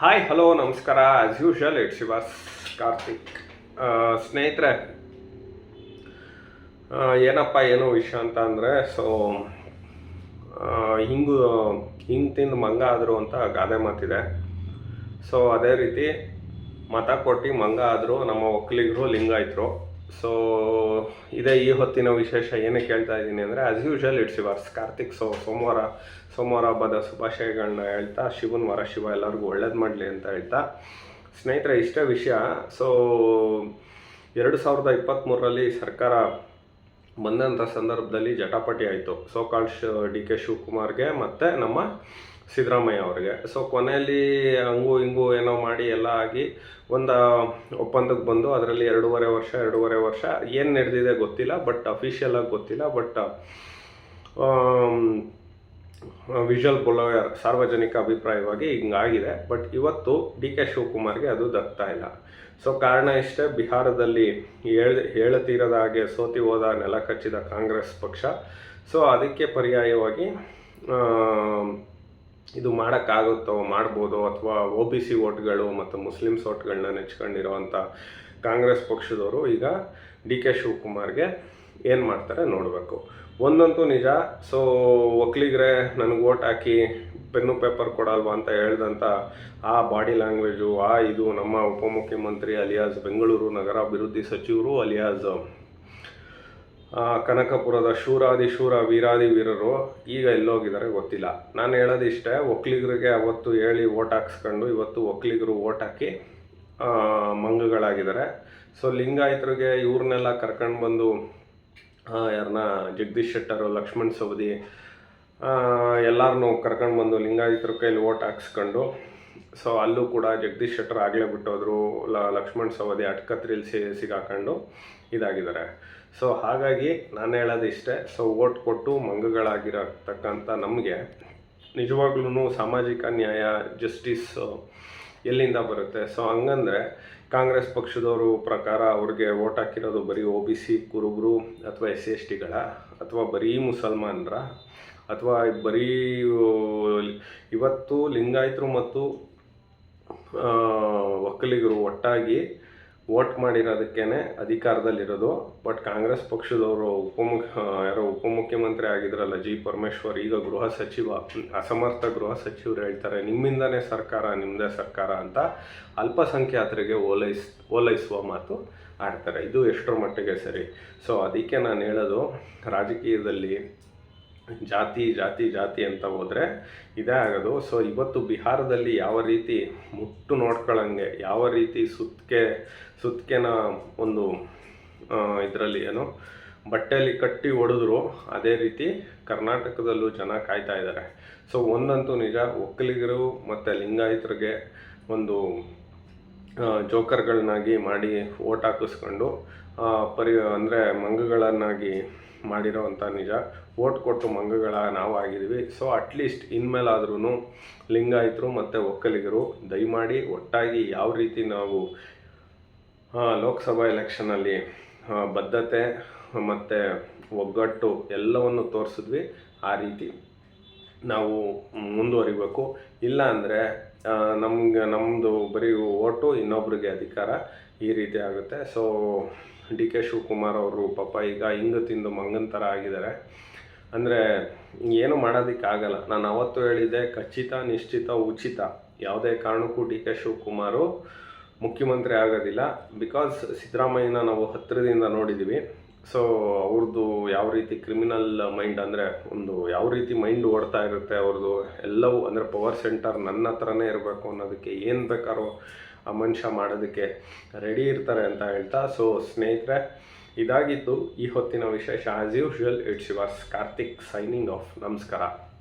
Hi hello ನಮಸ್ಕಾರ. As usual it Shivas Karthik ಸ್ನೇಹಿತರೆ ಏನಪ್ಪ, ಏನು ವಿಷಯ ಅಂತ ಅಂದರೆ ಸೊ ಹಿಂಗು, ಹಿಂಗೆ ತಿಂದು ಮಂಗ ಆದರು ಅಂತ ಗಾದೆ ಮಾತಿದೆ. ಸೊ ಅದೇ ರೀತಿ ಮತ ಕೊಟ್ಟು ಮಂಗ ಆದರು ನಮ್ಮ ಒಕ್ಕಲಿಗರು ಲಿಂಗಾಯತರು. ಸೊ ಇದೇ ಈ ಹೊತ್ತಿನ ವಿಶೇಷ ಏನಕ್ಕೆ ಹೇಳ್ತಾ ಇದ್ದೀನಿ ಅಂದರೆ as usual it's yours Karthik. So ಸೋಮವಾರ ಸೋಮವಾರ ಹಬ್ಬದ ಶುಭಾಶಯಗಳನ್ನ ಹೇಳ್ತಾ, ಶಿವನ ವರ ಶಿವ ಎಲ್ಲರಿಗೂ ಒಳ್ಳೇದು ಮಾಡಲಿ ಅಂತ ಹೇಳ್ತಾ, ಸ್ನೇಹಿತರ, ಇಷ್ಟೇ ವಿಷಯ. ಸೊ ಎರಡು ಸಾವಿರದ ಇಪ್ಪತ್ತ್ಮೂರರಲ್ಲಿ ಸರ್ಕಾರ ಬಂದಂಥ ಸಂದರ್ಭದಲ್ಲಿ ಜಟಾಪಟಿ ಆಯಿತು. ಸೋ ಶ ಡಿ ಕೆ ಶಿವಕುಮಾರ್ಗೆ ಮತ್ತು ನಮ್ಮ ಸಿದ್ದರಾಮಯ್ಯ ಅವರಿಗೆ. ಸೊ ಕೊನೆಯಲ್ಲಿ ಹಂಗು ಹಿಂಗು ಏನೋ ಮಾಡಿ ಎಲ್ಲ ಆಗಿ ಒಂದು ಒಪ್ಪಂದಕ್ಕೆ ಬಂದು ಅದರಲ್ಲಿ ಎರಡೂವರೆ ವರ್ಷ ಎರಡೂವರೆ ವರ್ಷ ಏನು ನಡೆದಿದೆ ಗೊತ್ತಿಲ್ಲ ಬಟ್ ಅಫಿಷಿಯಲಾಗಿ ಗೊತ್ತಿಲ್ಲ ಬಟ್ ವಿಜುವಲ್ ಫಾಲೋಯರ್ ಸಾರ್ವಜನಿಕ ಅಭಿಪ್ರಾಯವಾಗಿ ಹಿಂಗಾಗಿದೆ ಬಟ್ ಇವತ್ತು ಡಿ ಕೆ ಶಿವಕುಮಾರ್ಗೆ ಅದು ದಕ್ತಾ ಇಲ್ಲ. ಸೊ ಕಾರಣ ಇಷ್ಟೇ, ಬಿಹಾರದಲ್ಲಿ ಹೇಳ, ಹೇಳತೀರದ ಹಾಗೆ ಸೋತಿ ಹೋದ ನೆಲ ಕಚ್ಚಿದ ಕಾಂಗ್ರೆಸ್ ಪಕ್ಷ. ಸೊ ಅದಕ್ಕೆ ಪರ್ಯಾಯವಾಗಿ ಇದು ಮಾಡೋಕ್ಕಾಗುತ್ತೋ, ಮಾಡ್ಬೋದು ಅಥವಾ ಒ ಬಿ ಸಿ ಓಟ್ಗಳು ಮತ್ತು ಮುಸ್ಲಿಮ್ಸ್ ಓಟ್ಗಳನ್ನ ನೆಚ್ಕೊಂಡಿರೋವಂಥ ಕಾಂಗ್ರೆಸ್ ಪಕ್ಷದವರು ಈಗ ಡಿ ಕೆ ಶಿವಕುಮಾರ್ಗೆ ಏನು ಮಾಡ್ತಾರೆ ನೋಡಬೇಕು. ಒಂದಂತೂ ನಿಜ, ಸೊ ಒಕ್ಲಿಗರೆ ನನಗೆ ಓಟ್ ಹಾಕಿ ಪೆನ್ನು ಪೇಪರ್ ಕೊಡಲ್ವಾ ಅಂತ ಹೇಳ್ದಂಥ ಆ ಬಾಡಿ ಲ್ಯಾಂಗ್ವೇಜು, ಆ ಇದು ನಮ್ಮ ಉಪಮುಖ್ಯಮಂತ್ರಿ ಅಲಿಯಾಸ್ ಬೆಂಗಳೂರು ನಗರ ಅಭಿವೃದ್ಧಿ ಸಚಿವರು ಅಲಿಯಾಸ್ ಕನಕಪುರದ ಶೂರಾದಿ ಶೂರ ವೀರಾದಿ ವೀರರು ಈಗ ಎಲ್ಲೋಗಿದ್ದಾರೆ ಗೊತ್ತಿಲ್ಲ. ನಾನು ಹೇಳೋದು ಇಷ್ಟೇ, ಒಕ್ಲಿಗರಿಗೆ ಅವತ್ತು ಹೇಳಿ ಓಟ್ ಹಾಕ್ಸ್ಕೊಂಡು ಇವತ್ತು ಒಕ್ಲಿಗರು ಓಟ್ ಹಾಕಿ ಮಂಗಗಳಾಗಿದ್ದಾರೆ. ಸೊ, ಲಿಂಗಾಯತರಿಗೆ ಇವ್ರನ್ನೆಲ್ಲ ಕರ್ಕೊಂಡು ಬಂದು ಯಾರನ್ನ ಜಗದೀಶ್ ಶೆಟ್ಟರು, ಲಕ್ಷ್ಮಣ್ ಸವದಿ ಎಲ್ಲರನ್ನೂ ಕರ್ಕೊಂಡು ಬಂದು ಲಿಂಗಾಯತರ ಕೈಲಿ ಓಟ್ ಹಾಕ್ಸ್ಕೊಂಡು ಸೊ ಅಲ್ಲೂ ಕೂಡ ಜಗದೀಶ್ ಶೆಟ್ಟರ್ ಆಗಲೇ ಬಿಟ್ಟೋದ್ರು, ಲ, ಲಕ್ಷ್ಮಣ್ ಸವದಿ ಅಟ್ಕತ್ರಿಲ್ ಸಿ, ಸಿಗಾಕೊಂಡು ಇದಾಗಿದ್ದಾರೆ. ಸೊ ಹಾಗಾಗಿ ನಾನು ಹೇಳೋದು ಇಷ್ಟೇ, ಸೊ ಓಟ್ ಕೊಟ್ಟು ಮಂಗಗಳಾಗಿರತಕ್ಕಂಥ ನಮಗೆ ನಿಜವಾಗ್ಲೂ ಸಾಮಾಜಿಕ ನ್ಯಾಯ ಜಸ್ಟಿಸ್ ಎಲ್ಲಿಂದ ಬರುತ್ತೆ? ಸೊ ಹಂಗಂದ್ರೆ ಕಾಂಗ್ರೆಸ್ ಪಕ್ಷದವರು ಪ್ರಕಾರ ಅವ್ರಿಗೆ ಓಟ್ ಹಾಕಿರೋದು ಬರೀ ಒ ಬಿ ಸಿ ಕುರುಬರು ಅಥವಾ ಎಸ್ ಸಿ ಎಸ್ ಟಿಗಳ ಅಥವಾ ಬರೀ ಮುಸಲ್ಮಾನರ ಅಥವಾ ಬರೀ ಇವತ್ತು ಲಿಂಗಾಯತರು ಮತ್ತು ಒಕ್ಕಲಿಗರು ಒಟ್ಟಾಗಿ ವೋಟ್ ಮಾಡಿರೋದಕ್ಕೇನೆ ಅಧಿಕಾರದಲ್ಲಿರೋದು. ಬಟ್ ಕಾಂಗ್ರೆಸ್ ಪಕ್ಷದವರು ಉಪಮುಖ್ಯ ಯಾರೋ ಉಪಮುಖ್ಯಮಂತ್ರಿ ಆಗಿದ್ರಲ್ಲ ಜಿ ಪರಮೇಶ್ವರ್, ಈಗ ಗೃಹ ಸಚಿವ, ಅಸಮರ್ಥ ಗೃಹ ಸಚಿವರು ಹೇಳ್ತಾರೆ, ನಿಮ್ಮಿಂದನೇ ಸರ್ಕಾರ ನಿಮ್ಮದೇ ಸರ್ಕಾರ ಅಂತ ಅಲ್ಪಸಂಖ್ಯಾತರಿಗೆ ಓಲೈಸ್, ಓಲೈಸುವ ಮಾತು ಆಡ್ತಾರೆ. ಇದು ಎಷ್ಟರ ಮಟ್ಟಿಗೆ ಸರಿ? ಸೊ, ಅದಕ್ಕೆ ನಾನು ಹೇಳೋದು, ರಾಜಕೀಯದಲ್ಲಿ ಜಾತಿ ಜಾತಿ ಜಾತಿ ಅಂತ ಹೋದರೆ ಇದೇ ಆಗೋದು. ಸೊ ಇವತ್ತು ಬಿಹಾರದಲ್ಲಿ ಯಾವ ರೀತಿ ಮುಟ್ಟು ನೋಡ್ಕೊಳ್ಳಂಗೆ ಯಾವ ರೀತಿ ಸುತ್ತಿಗೆ ಸುತ್ತಿಗೆನ ಒಂದು ಇದರಲ್ಲಿ ಏನು, ಬಟ್ಟೆಯಲ್ಲಿ ಕಟ್ಟಿ ಹೊಡೆದ್ರು ಅದೇ ರೀತಿ ಕರ್ನಾಟಕದಲ್ಲೂ ಜನ ಕಾಯ್ತಾ ಇದ್ದಾರೆ. ಸೊ ಒಂದಂತೂ ನಿಜ, ಒಕ್ಕಲಿಗರು ಮತ್ತು ಲಿಂಗಾಯತರಿಗೆ ಒಂದು ಜೋಕರ್ಗಳನ್ನಾಗಿ ಮಾಡಿ ಓಟ್ ಹಾಕಿಸ್ಕೊಂಡು ಪರಿ, ಅಂದರೆ ಮಂಗಗಳನ್ನಾಗಿ ಮಾಡಿರೋವಂಥ ನಿಜ. ಓಟ್ ಕೊಟ್ಟು ಮಂಗಗಳ ನಾವು ಆಗಿದ್ದೀವಿ ಸೊ ಅಟ್ಲೀಸ್ಟ್ ಇನ್ಮೇಲಾದ್ರೂ ಲಿಂಗಾಯಿತರು ಮತ್ತು ಒಕ್ಕಲಿಗರು ದಯಮಾಡಿ ಒಟ್ಟಾಗಿ ಯಾವ ರೀತಿ ನಾವು ಲೋಕಸಭಾ ಎಲೆಕ್ಷನಲ್ಲಿ ಬದ್ಧತೆ ಮತ್ತು ಒಗ್ಗಟ್ಟು ಎಲ್ಲವನ್ನು ತೋರಿಸಿದ್ವಿ, ಆ ರೀತಿ ನಾವು ಮುಂದುವರಿಬೇಕು. ಇಲ್ಲ ಅಂದರೆ ನಮ್ಗೆ ನಮ್ಮದು ಬರೀ ಓಟು ಇನ್ನೊಬ್ರಿಗೆ ಅಧಿಕಾರ ಈ ರೀತಿ ಆಗುತ್ತೆ. ಸೊ ಡಿ ಕೆ ಶಿವಕುಮಾರ್ ಅವರು ಪಾಪ ಈಗ ಹಿಂಗೆ ತಿಂದು ಮಂಗನ ಥರ ಆಗಿದ್ದಾರೆ. ಅಂದರೆ ಏನು ಮಾಡೋದಕ್ಕಾಗಲ್ಲ ನಾನು ಅವತ್ತು ಹೇಳಿದ್ದೆ ಖಚಿತ, ನಿಶ್ಚಿತ, ಉಚಿತ. ಯಾವುದೇ ಕಾರಣಕ್ಕೂ ಡಿ ಕೆ ಶಿವಕುಮಾರು ಮುಖ್ಯಮಂತ್ರಿ ಆಗೋದಿಲ್ಲ. ಬಿಕಾಸ್ ಸಿದ್ದರಾಮಯ್ಯನ ನಾವು ಹತ್ತಿರದಿಂದ ನೋಡಿದ್ದೀವಿ ಸೊ ಅವ್ರದ್ದು ಯಾವ ರೀತಿ ಕ್ರಿಮಿನಲ್ ಮೈಂಡ್ ಅಂದರೆ ಒಂದು ಯಾವ ರೀತಿ ಮೈಂಡ್ ಓಡ್ತಾ ಇರುತ್ತೆ ಅವ್ರದ್ದು ಎಲ್ಲವೂ ಅಂದರೆ ಪವರ್ ಸೆಂಟರ್ ನನ್ನ ಹತ್ರನೇ ಇರಬೇಕು ಅನ್ನೋದಕ್ಕೆ ಏನು ಬೇಕಾರೋ ಆ ಮನುಷ್ಯ ಮಾಡೋದಕ್ಕೆ ರೆಡಿ ಇರ್ತಾರೆ ಅಂತ ಹೇಳ್ತಾ ಸೊ ಸ್ನೇಹಿತರೆ ಇದಾಗಿತ್ತು ಈ ಹೊತ್ತಿನ ವಿಶೇಷ as usual it's yours Karthik signing off ನಮಸ್ಕಾರ.